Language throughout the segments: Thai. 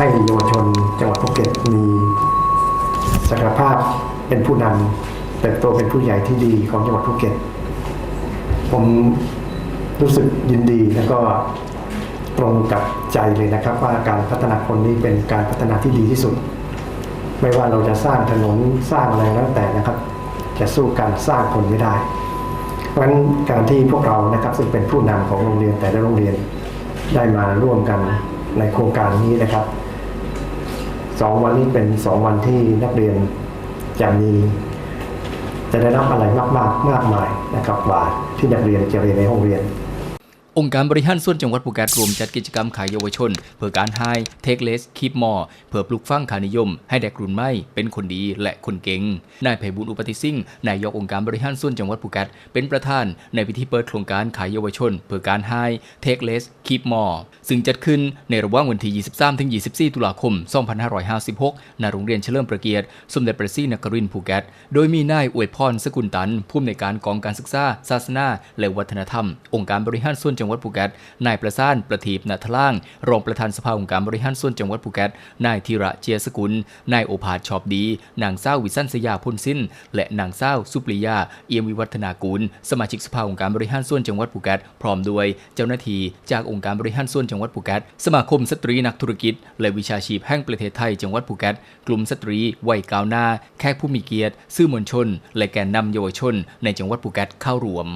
ให้เยาวชนจังหวัดภูเก็ตมีศักยภาพเป็นผู้นำเติบโตเป็นผู้ใหญ่ที่ดีของจังหวัดภูเก็ต ผมรู้สึกยินดีแล้วก็ตรงกับใจเลยนะครับ ว่าการพัฒนาคนนี้เป็นการพัฒนาที่ดีที่สุด ไม่ว่าเราจะสร้างถนนสร้างอะไรแล้วแต่นะครับ จะสู้การสร้างคนไม่ได้ เพราะฉะนั้นการที่พวกเรานะครับซึ่งเป็นผู้นำของโรงเรียนแต่ละโรงเรียนได้มาร่วมกันในโครงการนี้นะครับ สองวันนี้เป็นสองวันที่นักเรียนจะมีจะได้รับอะไรมากมากมากมายนะครับกว่าที่นักเรียนจะเรียนในห้องเรียน องค์การบริหารส่วนจังหวัดภูเก็ตรวมจัดกิจกรรมขายเยาวชน เพื่อการให้เทคเลสคีปมอเพื่อปลูกฝังขานิยม ให้เด็กรุ่นใหม่เป็นคนดีและคนเก่งนายไพบุญอุปติสิ่งนายกองค์การบริหารส่วนจังหวัดภูเก็ตเป็นประธานในพิธีเปิดโครงการขายเยาวชน เพื่อการให้เทคเลสคีปมอซึ่งจัดขึ้นในระหว่างวันที่ 23 ถึง 24 ตุลาคม 2556ณโรงเรียนเฉลิมพระเกียรติสมเด็จพระศรีนครินทร์ภูเก็ตโดยมีนายอวยพรสกุลตันผู้อำนวยการกองการศึกษาศาสนาและวัฒนธรรม องค์การบริหารส่วนจังหวัดภูเก็ตนายประสานประทีปนัทล่าง รองประธานสภาองค์การบริหารส่วนจังหวัดภูเก็ตนายธีระเจียสกุลนายโอภาสชอบดี นางเศร้าวิสันสยาพุนสิ้น และนางเศร้าสุปริยา เอี่ยมวิวัฒนากุลสมาชิกสภาองค์การบริหารส่วนจังหวัดภูเก็ตพร้อมด้วย เจ้าหน้าที่จากองค์การบริหารส่วนจังหวัดภูเก็ตสมาคมสตรีนักธุรกิจ และวิชาชีพแห่งประเทศไทยจังหวัดภูเก็ตกลุ่มสตรีวัยก้าวหน้า แขกผู้มีเกียรติสื่อมวลชน และแกนนำเยาวชน ในจังหวัดภูเก็ตเข้ารวม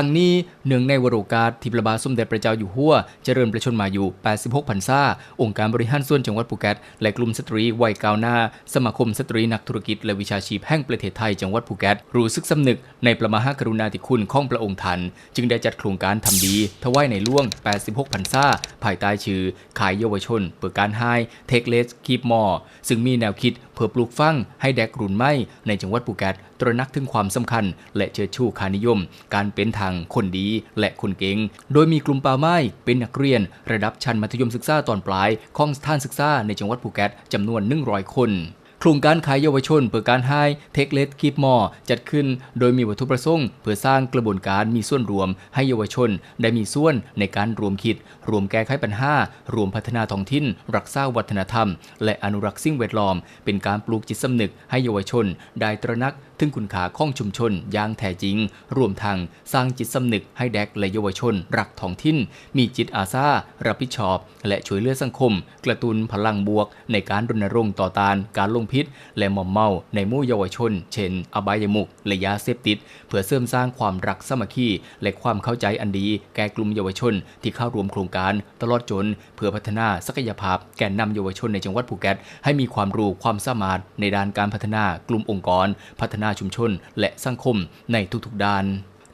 ทั้งนี้เนื่องในวโรกาสที่พระบาทสมเด็จพระเจ้าอยู่หัวเจริญประชนมาอยู่ 86พรรษาองค์การบริหารส่วนจังหวัดภูเก็ตและกลุ่มสตรีวัยก้าวหน้า สมาคมสตรีนักธุรกิจและวิชาชีพแห่งประเทศไทยจังหวัดภูเก็ตรู้สึกสำนึกในประมหากรุณาธิคุณของพระองค์ท่านจึงได้จัดโครงการทำดีถวายในล่วง 86พรรษาภายใต้ชื่อ ขายเยาวชนเพื่อการให้เทคเลสคีปมอซึ่งมีแนวคิด เพื่อปลูกฝังให้แดกรุ่นไหม่ในจังหวัดภูเก็ตตระหนักถึงความสำคัญ และเชิดชูค่านิยม การเป็นทางคนดีและคนเก่ง โดยมีกลุ่มป่าไม้เป็นนักเรียน ระดับชั้นมัธยมศึกษาตอนปลายของสถานศึกษาในจังหวัดภูเก็ตจำนวน 100 คน โครงการขายเยาวชน เพื่อการให้เทคเลสคีปมอจัดขึ้น โดยมีวัตถุประสงค์เพื่อสร้างกระบวนการมีส่วนรวม ให้เยาวชน ได้มีส่วนในการรวมคิด รวมแก้ไขปัญหารวมพัฒนาท้องถิ่น รักษาวัฒนธรรม และอนุรักษ์สิ่งแวดล้อม เป็นการปลูกจิตสำนึกให้เยาวชน ได้ตระหนักถึงคุณค่าของชุมชนอย่างแท้จริง รวมทั้งสร้างจิตสำนึกให้เด็กและเยาวชน รักท้องถิ่น มีจิตอาสารับผิดชอบ และช่วยเหลือสังคม กระตุ้นพลังบวก ในการรณรงค์ต่อต้านการลงพิษ และมอมเมาในมู่เยาวชน เช่น อบายมุกและยาเสพติด เพื่อเสริมสร้างความรักสามัคคีและความเข้าใจอันดีแก่กลุ่มเยาวชน ที่เข้าร่วมโครงการ ตลอดจน เพื่อพัฒนาศักยภาพแก่นนำเยาวชนในจังหวัดภูเก็ตให้มีความรู้ความสามารถในด้านการพัฒนากลุ่มองค์กร พัฒนาชุมชน และสังคมในทุกๆด้าน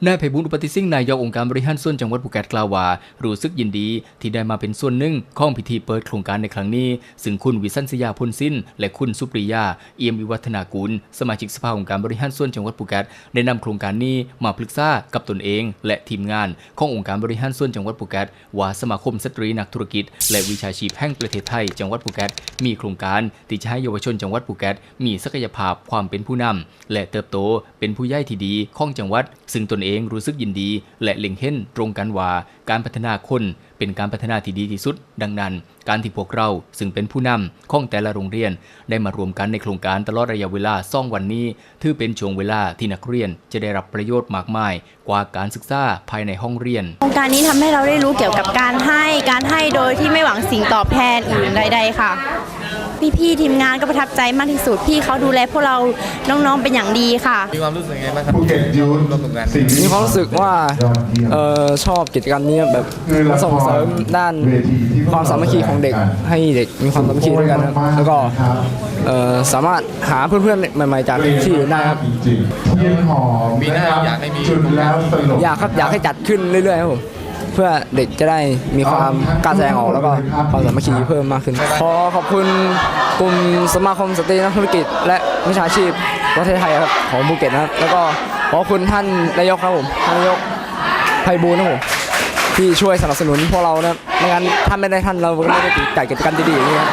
นายไพบุญอุปติสิ่งนายกองค์การบริหารส่วนจังหวัดภูเก็ตกล่าวว่ารู้สึกยินดีที่ได้มาเป็นส่วนหนึ่งของพิธีเปิดโครงการในครั้งนี้ ซึ่งคุณวิสันสยาพลสิ้นและคุณสุปริยา เอี่ยมวิวัฒนากุลสมาชิกสภาองค์การบริหารส่วนจังหวัดภูเก็ตได้นำโครงการนี้มาปรึกษากับตนเอง และทีมงานขององค์การบริหารส่วนจังหวัดภูเก็ตว่าสมาคมสตรีนักธุรกิจ และวิชาชีพแห่งประเทศไทย จังหวัดภูเก็ตมีโครงการที่จะให้เยาวชนจังหวัดภูเก็ตมีศักยภาพความเป็นผู้นำและเติบโตเป็นผู้ใหญ่ที่ดีของจังหวัด ซึ่งตนเองรู้สึกยินดี และเล็งเห็นตรงกันว่าการพัฒนาคนเป็นการพัฒนาที่ดีที่สุด ดังนั้น การที่พวกเราซึ่งเป็นผู้นำของแต่ละโรงเรียน ได้มารวมกันในโครงการตลอดระยะเวลาซ่องวันนี้ ถือเป็นช่วงเวลาที่นักเรียนจะได้รับประโยชน์มากมาย กว่าการศึกษาภายในห้องเรียน โครงการนี้ทำให้เราได้รู้เกี่ยวกับการให้การให้โดยที่ไม่หวังสิ่งตอบแทนอื่นใดๆค่ะ พี่ๆทีมงานก็ประทับใจมากที่สุดพี่เขาดูแลพวกเราน้องๆเป็นอย่างดีค่ะ มีความรู้สึกยังไงบ้างครับภูเก็ตยูนร่วมกับงานสิ่งนี้มีความรู้สึกว่าเออชอบกิจกรรมนี้แบบส่งเสริมด้านความสามัคคีของเด็ก ให้เด็กมีความสามัคคีด้วยกันครับแล้วก็เอ่อสามารถหาเพื่อนๆใหม่ๆจากที่อื่นได้ครับจริงๆเทียนหอมปีหน้าอยากให้มีจุดแล้วสลบอยากครับอยากให้จัดขึ้นเรื่อยๆครับผม เพื่อเด็กจะได้มีความกล้าแสดงออกแล้วก็ความสามัคคีเพิ่มมากขึ้น ขอขอบคุณกลุ่มสมาคมสตรีนักธุรกิจ และวิชาชีพประเทศไทยครับของภูเก็ตนะครับ แล้วก็ขอบคุณท่านนายกครับผมท่านนายกไพบูลย์ครับผมที่ช่วยสนับสนุนพวกเรานะครับไม่งั้นท่านไม่ได้ท่านเราก็ไม่ได้จัดกิจกรรมดีๆอย่างนี้ครับ